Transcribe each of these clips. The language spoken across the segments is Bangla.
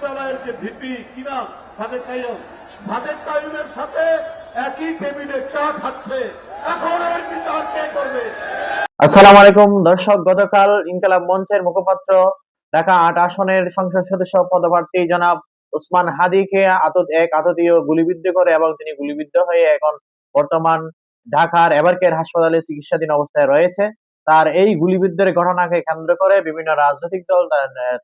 বিশ্ববিদ্যালয়ের যে ভিপি, কি নাম? সাদেক কাইম সাদেক কাইমের সাথে একই টেবিলে চা খাচ্ছে। এখন এর বিচার কে করবে? আসসালামু আলাইকুম, দর্শক, গতকাল ইনকালাব মঞ্চের মুখপাত্র ঢাকা আট আসনের সংসদ সদস্য পদপ্রার্থী জনাব ওসমান হাদিকে আতত, এক আততীয় গুলিবিদ্ধ করে এবং তিনি গুলিবিদ্ধ হয়ে এখন বর্তমান ঢাকার এভারকেয়ার হাসপাতালে চিকিৎসাধীন অবস্থায় রয়েছে। তার এই গুলিবিদ্ধের ঘটনাকে কেন্দ্র করে বিভিন্ন রাজনৈতিক দল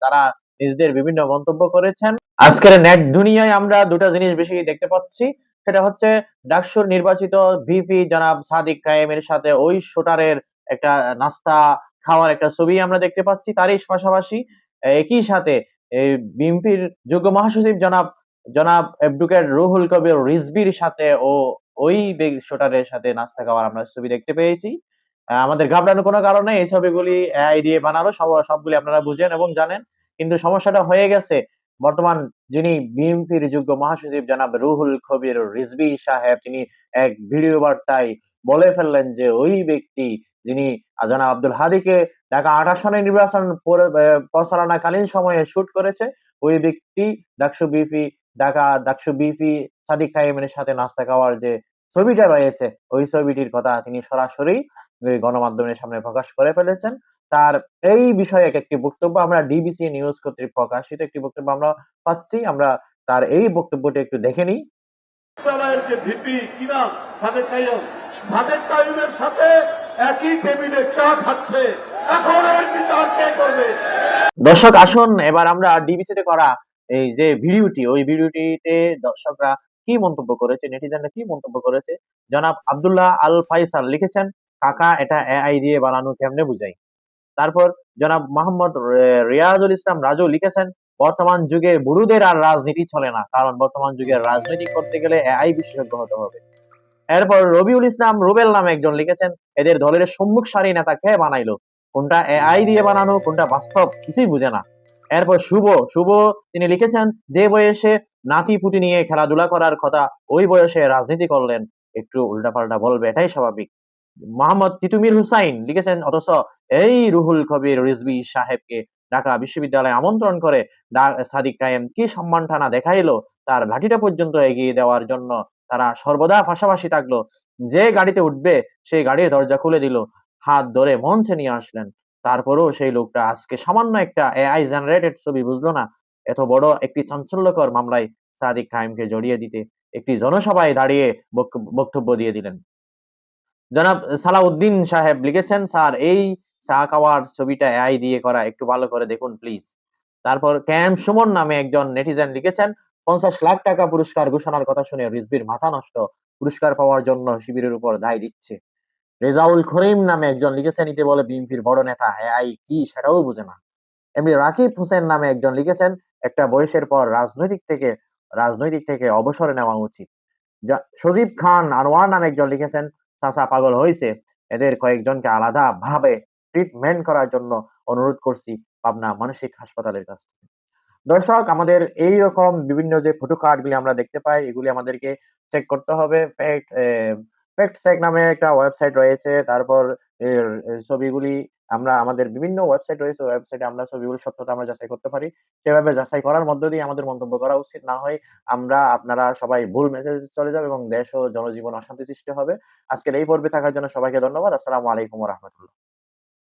তারা নিজেদের বিভিন্ন মন্তব্য করেছেন। আজকের নেট দুনিয়ায় আমরা দুটা জিনিস বেশি দেখতে পাচ্ছি। সেটা হচ্ছে ডাকসুর নির্বাচিত ভিপি জনাব সাদিক কায়েমের সাথে ওই শুটারের একটা নাস্তা খাওয়ার একটা ছবি আমরা দেখতে পাচ্ছি। তারই পাশাপাশি একই সাথে এই বিএনপির যোগ্য মহাসচিব জনাব জনাব অ্যাডভোকেট রুহুল কবির রিজবির সাথে ও ওই শুটারের সাথে নাস্তা খাওয়ার আমরা ছবি দেখতে পেয়েছি। আমাদের ঘাবড়ানোর কোনো কারণ এই ছবিগুলি এআই দিয়ে বানানো। সব সবগুলি আপনারা বুঝেন এবং জানেন। কিন্তু সমস্যাটা হয়ে গেছে। বর্তমান যিনি বিএনপির যোগ্য মহাসচিব জনাব রুহুল কবির রিজবি সাহেব তিনি এক ভিডিও বার্তায় বলে ফেললেন যে ওই ব্যক্তি যিনি জনাব আব্দুল হাদিকে ঢাকা আট আসনে নির্বাচন পরে- আহ, পরিচালনাকালীন সময়ে শুট করেছে ওই ব্যক্তি ডাকসু বিপি ঢাকা ডাকসু বিপি সাদিক কাইমের সাথে নাস্তা খাওয়ার যে ছবিটা রয়েছে ওই ছবিটির কথা তিনি সরাসরি গণমাধ্যমের সামনে প্রকাশ করে ফেলেছেন। তার এই বিষয়ে এক একটি বক্তব্য আমরা ডিবিসি নিউজ কর্তৃক প্রকাশিত একটি বক্তব্য আমরা পাচ্ছি। আমরা তার এই বক্তব্যটি একটু দেখে নিই। যে ভিপি কি নাম? সাদেক কাইম সাদেক কাইমের সাথে একই টেবিলে চা খাচ্ছে। এখন বিচার কে করবে? দর্শক আসুন এবার আমরা ডিবিসিতে করা এই যে ভিডিওটি ওই ভিডিওটিতে দর্শকরা কি মন্তব্য করেছে নেটিজেনরা কি মন্তব্য করেছে? জনাব আব্দুল্লাহ আল ফাইসাল লিখেছেন কাকা এটা এআই দিয়ে বানানো কেমনে বুঝাই? তারপর জনাব মোহাম্মদ রিয়াজুল ইসলাম রাজু লিখেছেন, বর্তমান যুগে বুড়ুদের আর রাজনীতি চলে না, কারণ বর্তমান যুগে রাজনীতি করতে গেলে এআই বিশেষজ্ঞ হতে হবে। এরপর রবিউল ইসলাম রুবেল নামে একজন লিখেছেন, এদের দলের সম্মুখ সারি নেতা কে বানাইলো? কোনটা এআই দিয়ে বানানো, কোনটা বাস্তব? কিছুই বুঝে না। এরপর শুভ শুভ তিনি লিখেছেন, যে বয়সে নাতি পুতি নিয়ে খেলাধুলা করার কথা, ওই বয়সে রাজনীতি করলেন, একটু উল্টাপাল্টা বলবে, এটাই স্বাভাবিক। মোহাম্মদ তিতুমির হুসাইন লিখেছেন, অথচ এই রুহুল কবির রিজবি সাহেবকে ঢাকা বিশ্ববিদ্যালয়ে আমন্ত্রণ করে সাদিক কায়েম কি সম্মান টানা দেখাইলো, তার লাঠিটা পর্যন্ত এগিয়ে দেওয়ার জন্য তারা সর্বদা পাশাপাশি থাকল। যে গাড়িতে উঠবে, সেই গাড়ির দরজা খুলে দিল। হাত ধরে মঞ্চে নিয়ে আসলেন। তারপরেও সেই লোকটা আজকে সামান্য একটা এআই জেনারেটেড ছবি বুঝলো না। এত বড় একটি চাঞ্চল্যকর মামলায় সাদিক কায়েমকে জড়িয়ে দিতে একটি জনসভায় দাঁড়িয়ে বক্তব্য- বক্তব্য দিয়ে দিলেন। জনাব সালাউদ্দিন সাহেব লিখেছেন, স্যার, এই চা খাওয়ার ছবিটা এআই দিয়ে করা, একটু ভালো করে দেখুন প্লিজ তারপর ক্যাম সুমন নামে একজন নেটিজেন লিখেছেন, পঞ্চাশ লাখ টাকা পুরস্কার ঘোষণার কথা শুনে রিজবির মাথা নষ্ট, পুরস্কার পাওয়ার জন্য শিবিরের উপর দায় দিচ্ছে। রেজাউল করিম নামে একজন লিখেছেন, ইতে বলে বিএনপির বড় নেতা এআই কি সেটাও বুঝে না। এমনি রাকিব হোসেন নামে একজন লিখেছেন, একটা বয়সের পর রাজনৈতিক থেকে রাজনৈতিক থেকে অবসরে নেওয়া উচিত। সজীব খান আনোয়ার নামে একজন লিখেছেন চাচা পাগল হয়েছে এদের কয়েকজনকে আলাদা ভাবে ট্রিটমেন্ট করার জন্য অনুরোধ করছি পাবনা মানসিক হাসপাতালের কাছে দর্শক, আমাদের এই রকম বিভিন্ন যে ফটো কার্ডগুলি আমরা দেখতে পাই, এগুলি আমাদেরকে চেক করতে হবে। ফ্যাক্ট ফ্যাক্ট চেক নামে একটা ওয়েবসাইট রয়েছে। তারপর ছবিগুলি আমরা আমাদের বিভিন্ন ওয়েবসাইট রয়েছে ওয়েবসাইটে আমরা ছবিগুলো সত্যতা আমরা যাচাই করতে পারি। সেভাবে যাচাই করার মধ্য দিয়ে আমাদের মন্তব্য করা উচিত। না হয় আমরা আপনারা সবাই ভুল মেসেজ চলে যাবে এবং দেশ ও জনজীবন অশান্তি সৃষ্টি হবে। আজকের এই পর্বে থাকার জন্য সবাইকে ধন্যবাদ। আসসালামু আলাইকুম রহমতুল্লাহ।